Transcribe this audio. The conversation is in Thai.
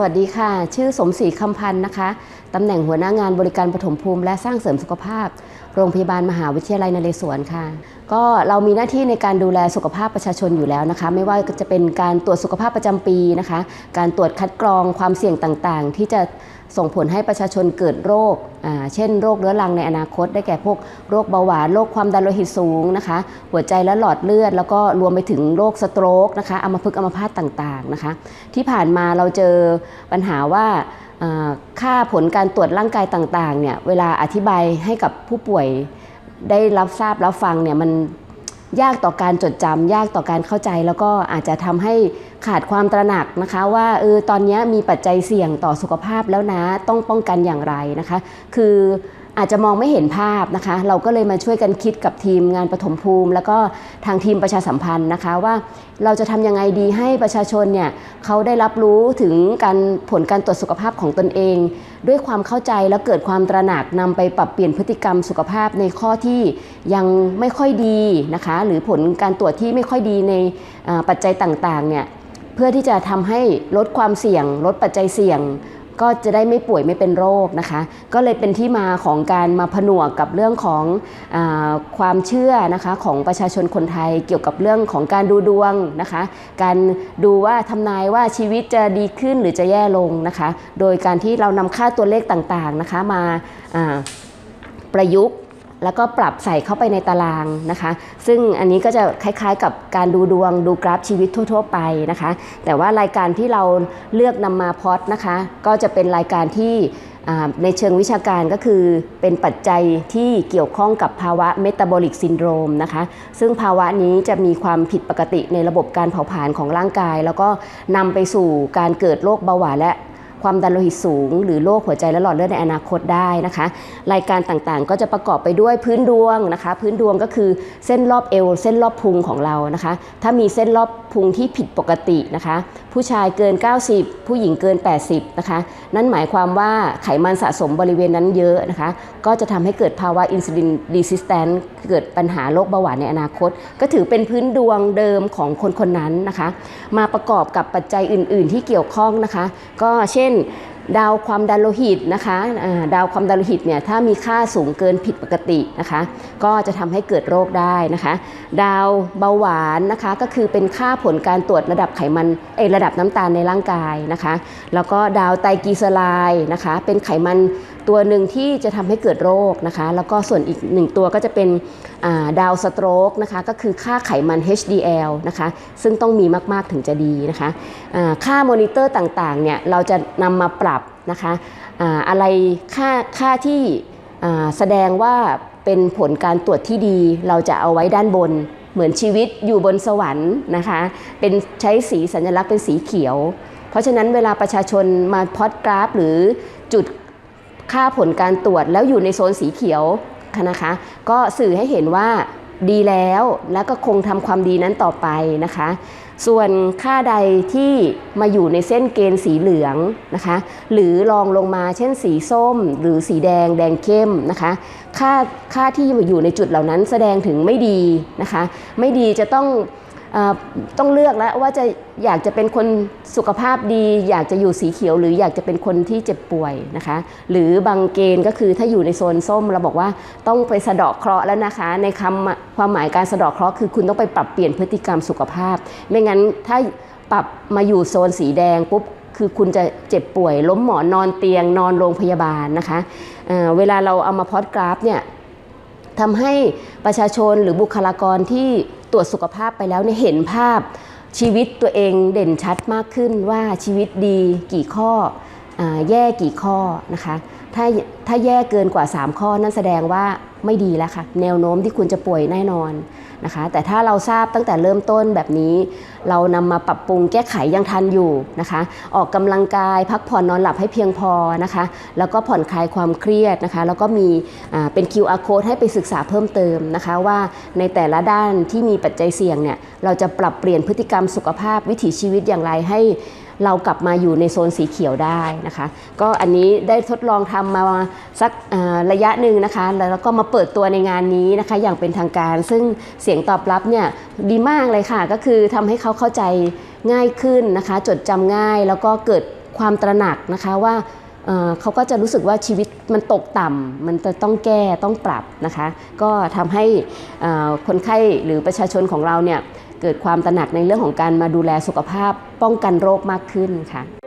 สวัสดีค่ะ ชื่อสมศรีคำพันธ์นะคะ ตำแหน่งหัวหน้างานบริการปฐมภูมิและสร้างเสริมสุขภาพ โรงพยาบาลมหาวิทยาลัยนเรศวรค่ะ ก็เรามีหน้าที่ในการดูแลสุขภาพประชาชนอยู่แล้วนะคะ ไม่ว่าจะเป็นการตรวจสุขภาพประจำปีนะคะ การตรวจคัดกรองความเสี่ยงต่างๆ ที่จะ ส่งผลให้ประชาชนเกิดโรค เช่นโรคเรื้อรังในอนาคต ได้แก่พวกโรคเบาหวาน โรคความดันโลหิตสูงนะคะ หัวใจและหลอดเลือด แล้วก็รวมไปถึงโรคสโตรกนะคะอัมพฤกษ์อัมพาตต่างๆนะคะ ที่ผ่านมาเราเจอปัญหาว่าอ่าค่าผลการตรวจร่างกายต่างๆเนี่ย เวลาอธิบายให้กับผู้ป่วยได้รับทราบรับฟังเนี่ยมัน ยากต่อการจดจำยากต่อการเข้าใจ แล้วก็อาจจะทำให้ขาดความตระหนักนะคะ ว่าเออตอนนี้มีปัจจัยเสี่ยงต่อสุขภาพแล้วนะต้องป้องกันอย่างไรนะคะ คือ อาจจะมองไม่เห็นภาพนะคะ เราก็เลยมาช่วยกันคิดกับทีมงานปฐมภูมิ แล้วก็ทางทีมประชาสัมพันธ์นะคะว่าเราจะทำยังไงดีให้ประชาชนเนี่ยเขาได้รับรู้ถึงการผลการตรวจสุขภาพของตนเอง ด้วยความเข้าใจและเกิดความตระหนักนำไปปรับเปลี่ยนพฤติกรรมสุขภาพในข้อที่ยังไม่ค่อยดีนะคะ หรือผลการตรวจที่ไม่ค่อยดีในปัจจัยต่างๆเนี่ยเพื่อที่จะทำให้ลดความเสี่ยง ลดปัจจัยเสี่ยง ก็จะได้ไม่ป่วยไม่เป็นโรคนะคะ ก็เลยเป็นที่มาของการมาผนวกกับเรื่องของอความเชื่อนะคะของประชาชนคนไทยเกี่ยวกับเรื่องของการดูดวงนะคะ การดูว่าทำนายว่าชีวิตจะดีขึ้นหรือจะแย่ลงนะคะ โดยการที่เรานำค่าตัวเลขต่างๆนะคะมาอ่าประยุกต์ แล้วก็ปรับใส่เข้าไปในตารางนะคะ ซึ่งอันนี้ก็จะคล้ายๆ กับการดูดวงดูกราฟชีวิตทั่ว ๆ ไปนะคะ แต่ว่ารายการที่เราเลือกนำมาพอดนะคะ ก็จะเป็นรายการที่ในเชิงวิชาการก็คือเป็นปัจจัยที่เกี่ยวข้องกับภาวะเมตาบอลิกซินโดรมนะคะ ซึ่งภาวะนี้จะมีความผิดปกติในระบบการเผาผลาญของร่างกาย แล้วก็นำไปสู่การเกิดโรคเบาหวานและ ความดันโลหิตสูง หรือโรคหัวใจและหลอดเลือดในอนาคตได้นะคะ รายการต่างๆ ก็จะประกอบไปด้วยพื้นดวงนะคะ พื้นดวงก็คือเส้นรอบเอว เส้นรอบพุงของเรานะคะ ถ้ามีเส้นรอบพุงที่ผิดปกตินะคะ ผู้ชายเกิน 90 ผู้หญิงเกิน 80 นะคะ นั่นหมายความว่าไขมันสะสมบริเวณนั้นเยอะนะคะ ก็จะทำให้เกิดภาวะอินซูลินรีสิสแตนต์เกิดปัญหาโรคเบาหวานในอนาคต ก็ถือเป็นพื้นดวงเดิมของคนคนนั้นนะคะ มาประกอบกับปัจจัยอื่น ๆ ที่เกี่ยวข้องนะคะ ก็เช่นดาวความดันโลหิตนะคะดาวความดันโลหิตเนี่ยถ้ามีค่าสูงเกินผิดปกตินะคะ ก็จะทำให้เกิดโรคได้นะคะ ดาวเบาหวานนะคะก็คือเป็นค่าผลการตรวจระดับไขมันเอระดับน้ำตาลในร่างกายนะคะ แล้วก็ดาวไตรกลีเซอไรด์นะคะ เป็นไขมัน ตัวหนึ่งที่จะทำให้เกิดโรคนะคะ แล้วก็ส่วนอีกหนึ่งตัวก็จะเป็นาดาวสโตรกนะคะก็คือค่าไขมัน HDL นะคะ ซึ่งต้องมีมาก ๆ ถึงจะดีนะคะค่ามอนิเตอร์ต่างๆเนี่ยเราจะนำมาปรับนะคะออะไรค่าค่าที่แสดงว่าเป็นผลการตรวจที่ดี เราจะเอาไว้ด้านบนเหมือนชีวิตอยู่บนสวรรค์นะคะ เป็นใช้สีสัญลักษณ์เป็นสีเขียว เพราะฉะนั้นเวลาประชาชนมาพอดกราฟ หรือจุด ค่าผลการตรวจแล้วอยู่ในโซนสีเขียวนะคะ ก็สื่อให้เห็นว่าดีแล้วแล้วก็คงทำความดีนั้นต่อไปนะคะ ส่วนค่าใดที่มาอยู่ในเส้นเกณฑ์สีเหลืองนะคะ หรือรองลงมาเช่นสีส้ม หรือสีแดงแดงเข้มนะคะ ค่าค่าที่อยู่ในจุดเหล่านั้นแสดงถึงไม่ดีนะคะ ไม่ดีจะต้อง ต้องเลือกแล้วว่าจะอยากจะเป็นคนสุขภาพดี อยากจะอยู่สีเขียว หรืออยากจะเป็นคนที่เจ็บป่วยนะคะ หรือบางเกณฑ์ก็คือถ้าอยู่ในโซนส้มเราบอกว่าต้องไปสะเดาะเคราะห์แล้วนะคะ ในคำความหมายการสะเดาะเคราะห์คือคุณต้องไปปรับเปลี่ยนพฤติกรรมสุขภาพ ไม่งั้นถ้าปรับมาอยู่โซนสีแดงปุ๊บคือคุณจะเจ็บป่วย ล้มหมอนนอนเตียง นอนโรงพยาบาลนะคะเเวลาเราเอามาพอดกราฟเนี่ยทำให้ประชาชนหรือบุคลากรที่ ตรวจสุขภาพไปแล้วเนี่ยเห็นภาพชีวิตตัวเองเด่นชัดมากขึ้นว่าชีวิตดีกี่ข้ออแย่กี่ข้อนะคะถ้าถ้าแย่เกินกว่า 3 ข้อนั่นแสดงว่า ไม่ดีแล้วค่ะ แนวโน้มที่คุณจะป่วยแน่นอนนะคะ แต่ถ้าเราทราบตั้งแต่เริ่มต้นแบบนี้ เรานำมาปรับปรุงแก้ไขยังทันอยู่นะคะ ออกกำลังกายพักผ่อนนอนหลับให้เพียงพอนะคะ แล้วก็ผ่อนคลายความเครียดนะคะ แล้วก็มีเป็น QR code ให้ไปศึกษาเพิ่มเติมนะคะว่าในแต่ละด้านที่มีปัจจัยเสี่ยงเนี่ยเราจะปรับเปลี่ยนพฤติกรรมสุขภาพวิถีชีวิตอย่างไรให้เรากลับมาอยู่ในโซนสีเขียวได้นะคะ ก็อันนี้ได้ทดลองทำมาสักระยะหนึ่งนะคะ แล้วก็มาเปิดตัวในงานนี้นะคะ อย่างเป็นทางการ ซึ่งเสียงตอบรับเนี่ยดีมากเลยค่ะ ก็คือทำให้เขาเข้าใจง่ายขึ้นนะคะ จดจำง่าย แล้วก็เกิดความตระหนักนะคะว่าเเขาก็จะรู้สึกว่าชีวิตมันตกต่ำ มันจะต้องแก้ต้องปรับนะคะ ก็ทำให้คนไข้หรือประชาชนของเราเนี่ยเกิดความตระหนักในเรื่องของการมาดูแลสุขภาพป้องกันโรคมากขึ้นค่ะ